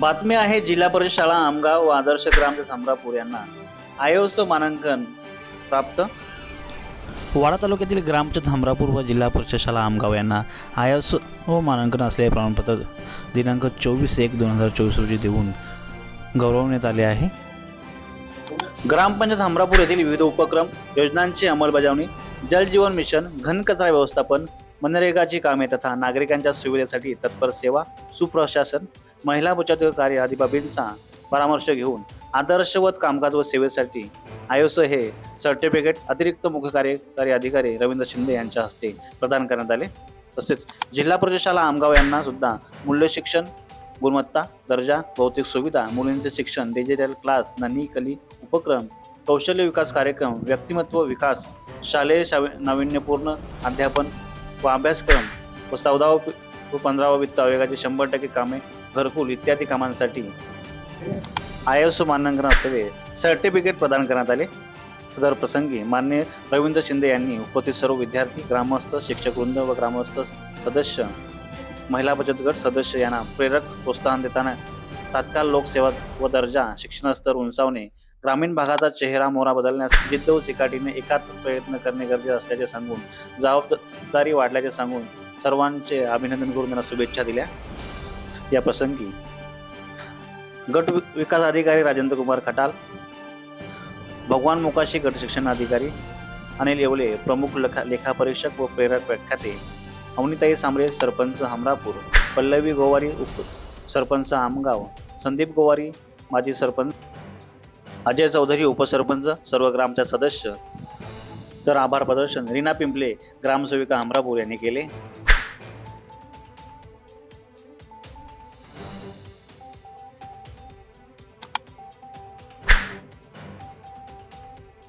बातमी आहे जिल्हा परिषद शाळा आमगाव व आदर्श ग्राम समरापूर यांना. आयोस मानांकन प्राप्त. वाडा तालुक्यातील ग्रामपंचायत हमरापूर व जिल्हा परिषद शाळा आमगाव यांना आयस ओ मानांकन असलेले प्रमाणपत्र दिनांक चोवीस एक दोन हजार चोवीस रोजी देऊन गौरवण्यात आले आहे. ग्रामपंचायत हमरापूर येथील विविध उपक्रम योजनांची अंमलबजावणी जलजीवन मिशन घनकचरा व्यवस्थापन मनरेगाची कामे तथा नागरिकांच्या सुविधेसाठी तत्पर सेवा सुप्रशासन महिला बचत कार्य आदी बाबींचा परामर्श घेऊन आदर्शवत कामकाज व सेवेसाठी आयोस हे सर्टिफिकेट अतिरिक्त मुख्य कार्यकारी अधिकारी रवींद्र शिंदे यांच्या हस्ते प्रदान करण्यात आले. तसेच जिल्हा परिषद आमगाव यांना सुद्धा मूल्य शिक्षण गुणवत्ता दर्जा भौतिक सुविधा मुलींचे शिक्षण डिजिटल क्लास ननी कली उपक्रम कौशल्य विकास कार्यक्रम व्यक्तिमत्व विकास शालेय शावे- नाविन्यपूर्ण अध्यापन व अभ्यासक्रम व चौदावा व पंधरावा वित्त आयोगाचे शंभर टक्के कामे घरकुल इत्यादी कामांसाठी आय एस ओ मानांकन असलेले सर्टिफिकेट प्रदान करण्यात आले. सदर प्रसंगी मान्य रवींद्र शिंदे यांनी उपस्थित सर्व विद्यार्थी ग्रामस्थ शिक्षक वृंद व ग्रामस्थ सदस्य महिला बचत गट सदस्य यांना प्रेरक प्रोत्साहन देताना तात्काळ लोकसेवा व दर्जा शिक्षण स्तर उंचावणे ग्रामीण भागाचा चेहरा मोहरा बदलण्यास जिद्द व चिकाटीने एकात्म प्रयत्न करणे गरजेचे असल्याचे सांगून जबाबदारी वाढल्याचे सांगून सर्वांचे अभिनंदन करून त्यांना शुभेच्छा दिल्या. या प्रसंगी गट विकास अधिकारी राजेंद्र कुमार खटाल भगवान मुकाशी गट शिक्षण अधिकारी अनिल येवले प्रमुख लेखा लेखापरीक्षक व प्रेरक व्याख्याते अवनीताई सांबरे सरपंच हमरापूर पल्लवी गोवारी उप सरपंच आमगाव संदीप गोवारी माजी सरपंच अजय चौधरी उपसरपंच सर्व ग्रामच्या सदस्य. तर आभार प्रदर्शन रीना पिंपले ग्रामसेविका हमरापूर यांनी केले.